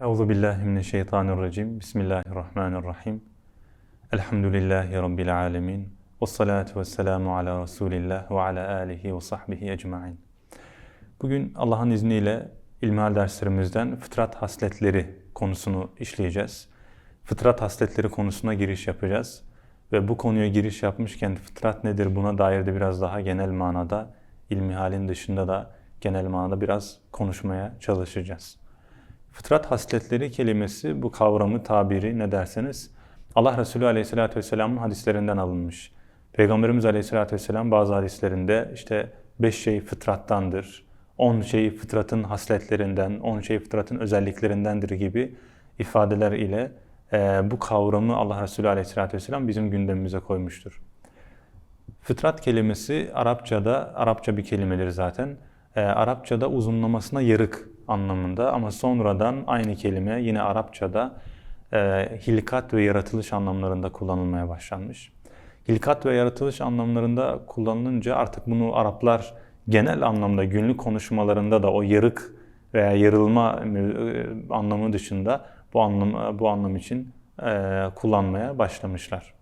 Euzu billahi mineşşeytanirracim. Bismillahirrahmanirrahim. Elhamdülillahi rabbil alamin. Ves salatu vesselamu ala Resulillah ve ala alihi ve sahbihi ecmaîn. Bugün Allah'ın izniyle ilmihal derslerimizden fıtrat hasletleri konusunu işleyeceğiz. Fıtrat hasletleri konusuna giriş yapacağız. Ve bu konuya giriş yapmışken fıtrat nedir buna dair de biraz daha genel manada ilmihalin dışında da genel manada biraz konuşmaya çalışacağız. Fıtrat hasletleri kelimesi bu kavramı, tabiri ne derseniz Allah Resulü Aleyhisselatü Vesselam'ın hadislerinden alınmış. Peygamberimiz Aleyhisselatü Vesselam bazı hadislerinde işte beş şey fıtrattandır, on şey fıtratın hasletlerinden, on şey fıtratın özelliklerindendir gibi ifadeler ile e, bu kavramı Allah Resulü Aleyhisselatü Vesselam bizim gündemimize koymuştur. Fıtrat kelimesi Arapçada, Arapça bir kelimedir zaten. E, Arapçada uzunlamasına yarık anlamında ama sonradan aynı kelime yine Arapçada e, hilkat ve yaratılış anlamlarında kullanılmaya başlanmış. Hilkat ve yaratılış anlamlarında kullanılınca artık bunu Araplar genel anlamda günlük konuşmalarında da o yarık veya yarılma e, anlamı dışında bu anlam bu anlam için e, kullanmaya başlamışlar.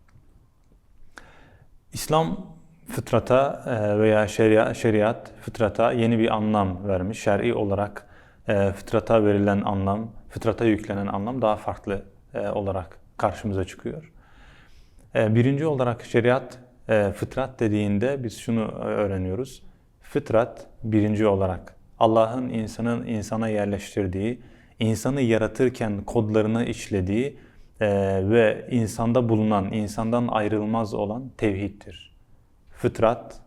İslam fıtrata e, veya şeriat, şeriat fıtrata yeni bir anlam vermiş. Şer'i olarak e, fıtrata verilen anlam, fıtrata yüklenen anlam daha farklı e, olarak karşımıza çıkıyor. E, birinci olarak şeriat e, fıtrat dediğinde biz şunu öğreniyoruz. Fıtrat birinci olarak Allah'ın insanın insana yerleştirdiği, insanı yaratırken kodlarını işlediği e, ve insanda bulunan, insandan ayrılmaz olan tevhiddir. Fıtrat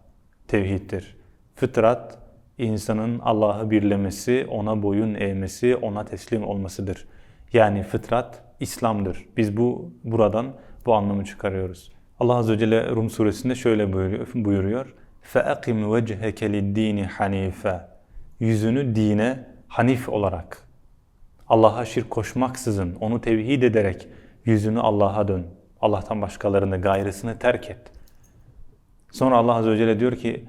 tevhiddir. Fıtrat insanın Allah'ı birlemesi, ona boyun eğmesi, ona teslim olmasıdır. Yani fıtrat İslam'dır. Biz bu buradan bu anlamı çıkarıyoruz. Allah Azze ve Celle Rum suresinde şöyle buyuruyor. فَاَقِمْ وَجْهَكَ لِلدِّينِ حَن۪يفًا Yüzünü dine hanif olarak, Allah'a şirk koşmaksızın, onu tevhid ederek yüzünü Allah'a dön. Allah'tan başkalarını, gayrısını terk et. Sonra Allah Azze ve Celle diyor ki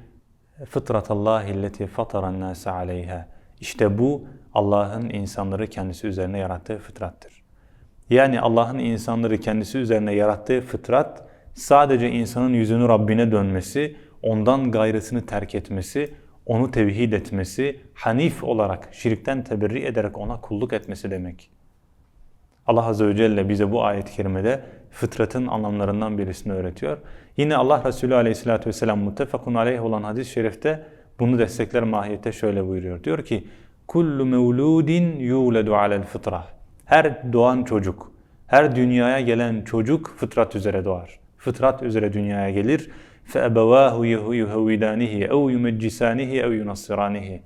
fıtratallahi illeti fataran nase aleyha. İşte bu Allah'ın insanları kendisi üzerine yarattığı fıtrattır. Yani Allah'ın insanları kendisi üzerine yarattığı fıtrat sadece insanın yüzünü Rabbine dönmesi, ondan gayrısını terk etmesi, onu tevhid etmesi, hanif olarak şirkten teberri ederek ona kulluk etmesi demek. Allah Azze ve Celle bize bu ayet-i kerimede fıtratın anlamlarından birisini öğretiyor. Yine Allah Resulü Aleyhisselatü Vesselam muttefakun aleyh olan hadis-i şerifte bunu destekler mahiyette şöyle buyuruyor. Diyor ki, Kullu mevludin yuledu alel fıtrah. Her doğan çocuk, her dünyaya gelen çocuk fıtrat üzere doğar. Fıtrat üzere dünyaya gelir. فَأَبَوَاهُ يُهَوِّدَانِهِ اَوْ يُمَجِّسَانِهِ اَوْ يُنَصِّرَانِهِ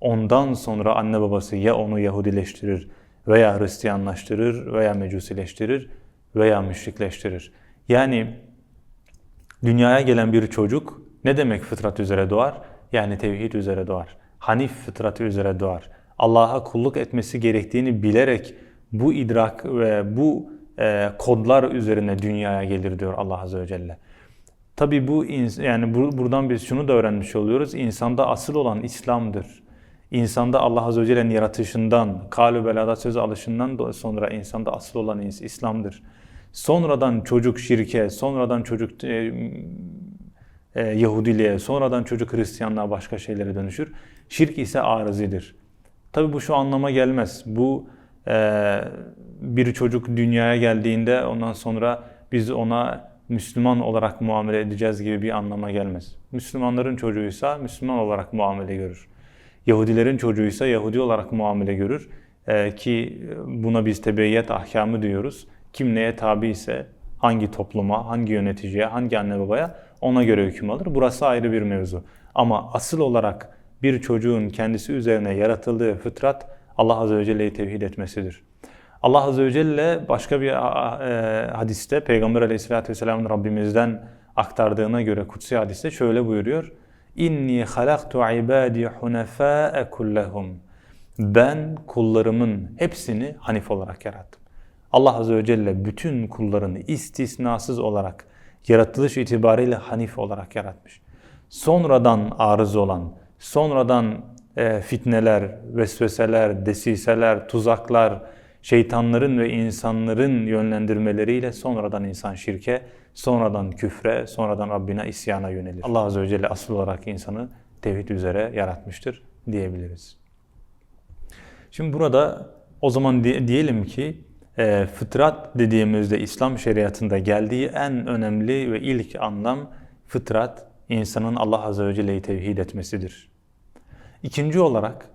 Ondan sonra anne babası ya onu Yahudileştirir veya Hristiyanlaştırır veya Mecusileştirir veya müşrikleştirir. Yani dünyaya gelen bir çocuk ne demek fıtrat üzere doğar? Yani tevhid üzere doğar. Hanif fıtratı üzere doğar. Allah'a kulluk etmesi gerektiğini bilerek bu idrak ve bu e, kodlar üzerine dünyaya gelir diyor Allah Azze ve Celle. Tabi bu yani buradan biz şunu da öğrenmiş oluyoruz. İnsanda asıl olan İslam'dır. İnsanda Allah Azze ve Celle'nin yaratışından, kalü belada sözü alışından sonra insanda asıl olan İslam'dır. Sonradan çocuk şirke, sonradan çocuk e, e, Yahudiliğe, sonradan çocuk Hristiyanlığa başka şeylere dönüşür. Şirk ise arızidir. Tabi bu şu anlama gelmez. Bu e, bir çocuk dünyaya geldiğinde ondan sonra biz ona Müslüman olarak muamele edeceğiz gibi bir anlama gelmez. Müslümanların çocuğuysa Müslüman olarak muamele görür. Yahudilerin çocuğuysa Yahudi olarak muamele görür. Ee, ki buna biz tebeyyet ahkamı diyoruz. Kim neye tabi ise hangi topluma, hangi yöneticiye, hangi anne babaya ona göre hüküm alır. Burası ayrı bir mevzu. Ama asıl olarak bir çocuğun kendisi üzerine yaratıldığı fıtrat Allah Azze ve Celle'yi tevhid etmesidir. Allah Azze ve Celle başka bir e, hadiste Peygamber Aleyhisselatü Vesselam'ın Rabbimizden aktardığına göre kutsi hadiste şöyle buyuruyor. İnni halaktu ibadi hunafa'a kullahum. Ben kullarımın hepsini hanif olarak yarattım. Allah Azze ve Celle bütün kullarını istisnasız olarak yaratılış itibariyle hanif olarak yaratmış. Sonradan arız olan, sonradan e, fitneler, vesveseler, desiseler, tuzaklar, şeytanların ve insanların yönlendirmeleriyle sonradan insan şirke, sonradan küfre, sonradan Rabbine isyana yönelir. Allah Azze ve Celle asıl olarak insanı tevhid üzere yaratmıştır diyebiliriz. Şimdi burada o zaman diyelim ki e, fıtrat dediğimizde İslam şeriatında geldiği en önemli ve ilk anlam fıtrat insanın Allah Azze ve Celle'yi tevhid etmesidir. İkinci olarak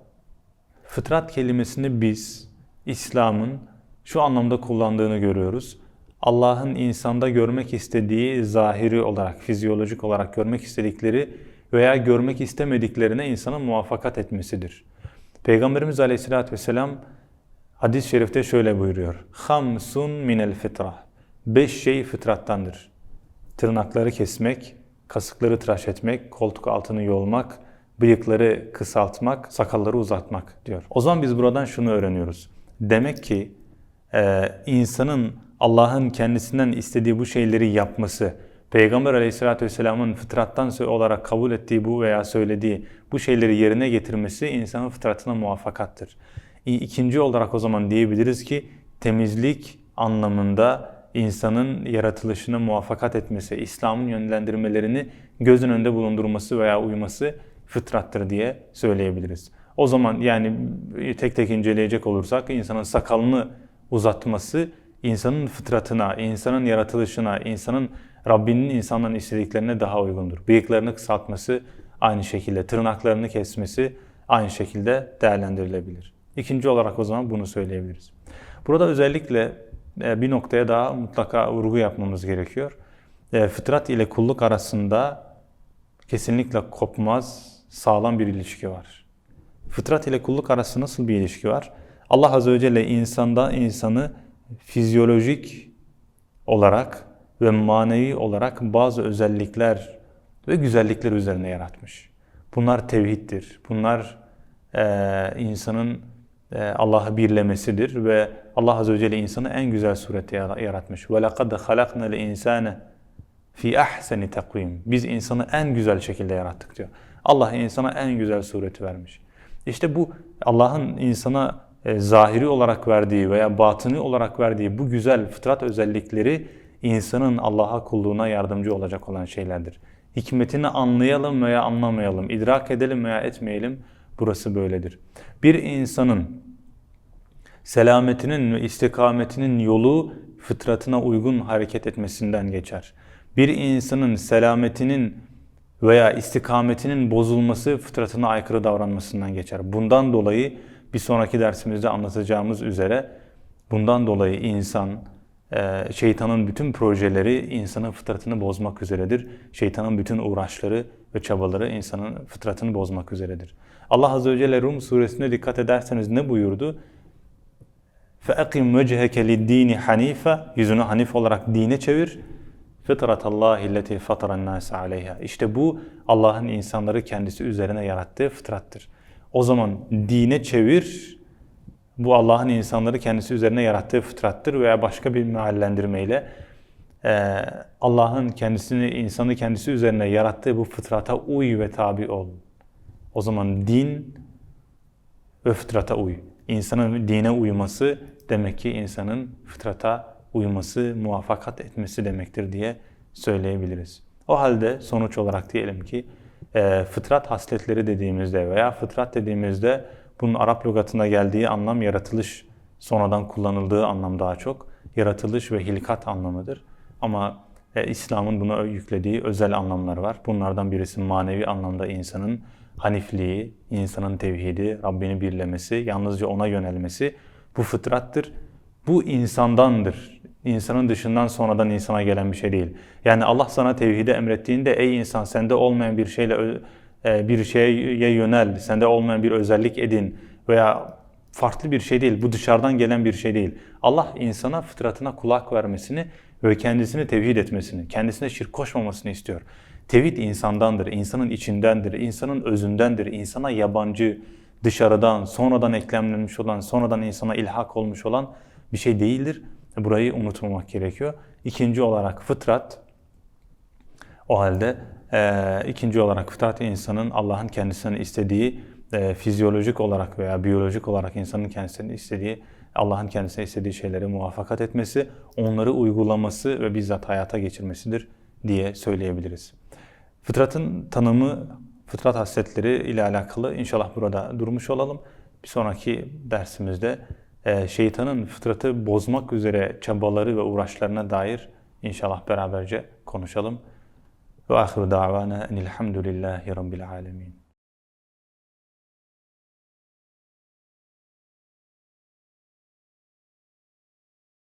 fıtrat kelimesini biz İslam'ın şu anlamda kullandığını görüyoruz. Allah'ın insanda görmek istediği zahiri olarak, fizyolojik olarak görmek istedikleri veya görmek istemediklerine insanın muvaffakat etmesidir. Peygamberimiz Aleyhisselatü Vesselam hadis-i şerifte şöyle buyuruyor. Hamsun minel fitra. Beş şey fıtrattandır. Tırnakları kesmek, kasıkları tıraş etmek, koltuk altını yolmak, bıyıkları kısaltmak, sakalları uzatmak diyor. O zaman biz buradan şunu öğreniyoruz. Demek ki e, insanın Allah'ın kendisinden istediği bu şeyleri yapması, Peygamber aleyhissalatü vesselamın fıtrattan olarak kabul ettiği bu veya söylediği bu şeyleri yerine getirmesi insanın fıtratına muvaffakattır. İkinci olarak o zaman diyebiliriz ki temizlik anlamında insanın yaratılışına muvaffakat etmesi, İslam'ın yönlendirmelerini gözün önünde bulundurması veya uyması fıtrattır diye söyleyebiliriz. O zaman yani tek tek inceleyecek olursak insanın sakalını uzatması insanın fıtratına, insanın yaratılışına, insanın Rabbinin insanların istediklerine daha uygundur. Bıyıklarını kısaltması aynı şekilde, tırnaklarını kesmesi aynı şekilde değerlendirilebilir. İkinci olarak o zaman bunu söyleyebiliriz. Burada özellikle e, bir noktaya daha mutlaka vurgu yapmamız gerekiyor. E, fıtrat ile kulluk arasında kesinlikle kopmaz, sağlam bir ilişki var. Fıtrat ile kulluk arasında nasıl bir ilişki var? Allah Azze ve Celle insanda insanı fizyolojik olarak ve manevi olarak bazı özellikler ve güzellikler üzerine yaratmış. Bunlar tevhiddir. Bunlar e, insanın e, Allah'ı birlemesidir ve Allah Azze ve Celle insanı en güzel surette yaratmış. وَلَقَدْ خَلَقْنَا الْاِنْسَانَ fi ahseni takvim. Biz insanı en güzel şekilde yarattık diyor. Allah insana en güzel sureti vermiş. İşte bu Allah'ın insana e, zahiri olarak verdiği veya batını olarak verdiği bu güzel fıtrat özellikleri insanın Allah'a kulluğuna yardımcı olacak olan şeylerdir. Hikmetini anlayalım veya anlamayalım, idrak edelim veya etmeyelim burası böyledir. Bir insanın selametinin ve istikametinin yolu fıtratına uygun hareket etmesinden geçer. Bir insanın selametinin veya istikametinin bozulması fıtratına aykırı davranmasından geçer. Bundan dolayı bir sonraki dersimizde anlatacağımız üzere bundan dolayı insan, e, şeytanın bütün projeleri insanın fıtratını bozmak üzeredir. Şeytanın bütün uğraşları ve çabaları insanın fıtratını bozmak üzeredir. Allah Azze ve Celle Rum suresine dikkat ederseniz ne buyurdu? فَاَقِمْ وَجْهَكَ لِلْد۪ينِ حَن۪يفَ Yüzünü hanif olarak dine çevir. فِطْرَةَ اللّٰهِ الَّتِي فَطَرَ النَّاسَ عَلَيْهَا İşte bu Allah'ın insanları kendisi üzerine yarattığı fıtrattır. O zaman dine çevir, bu Allah'ın insanları kendisi üzerine yarattığı fıtrattır veya başka bir meallendirmeyle e, Allah'ın kendisini, insanı kendisi üzerine yarattığı bu fıtrata uy ve tabi ol. O zaman din ve fıtrata uy. İnsanın dine uyması demek ki insanın fıtrata uyması, muvaffakat etmesi demektir diye söyleyebiliriz. O halde sonuç olarak diyelim ki e, fıtrat hasletleri dediğimizde veya fıtrat dediğimizde bunun Arap lügatına geldiği anlam yaratılış, sonradan kullanıldığı anlam daha çok yaratılış ve hilkat anlamıdır. Ama e, İslam'ın buna yüklediği özel anlamlar var. Bunlardan birisi manevi anlamda insanın hanifliği, insanın tevhidi, Rabbini birlemesi, yalnızca ona yönelmesi bu fıtrattır. Bu insandandır. İnsanın dışından sonradan insana gelen bir şey değil. Yani Allah sana tevhidi emrettiğinde ey insan sende olmayan bir şeyle e, bir şeye yönel, sende olmayan bir özellik edin veya farklı bir şey değil. Bu dışarıdan gelen bir şey değil. Allah insana fıtratına kulak vermesini ve kendisini tevhid etmesini, kendisine şirk koşmamasını istiyor. Tevhid insandandır, insanın içindendir, insanın özündendir, insana yabancı, dışarıdan, sonradan eklemlenmiş olan, sonradan insana ilhak olmuş olan bir şey değildir. Burayı unutmamak gerekiyor. İkinci olarak fıtrat, o halde e, ikinci olarak fıtrat insanın Allah'ın kendisinden istediği e, fizyolojik olarak veya biyolojik olarak insanın kendisinden istediği Allah'ın kendisine istediği şeylere muvaffakat etmesi, onları uygulaması ve bizzat hayata geçirmesidir diye söyleyebiliriz. Fıtratın tanımı, fıtrat hasletleri ile alakalı inşallah burada durmuş olalım. Bir sonraki dersimizde şeytanın fıtratı bozmak üzere çabaları ve uğraşlarına dair inşallah beraberce konuşalım. Ve ahiru davana enilhamdülillahi rabbil alemin.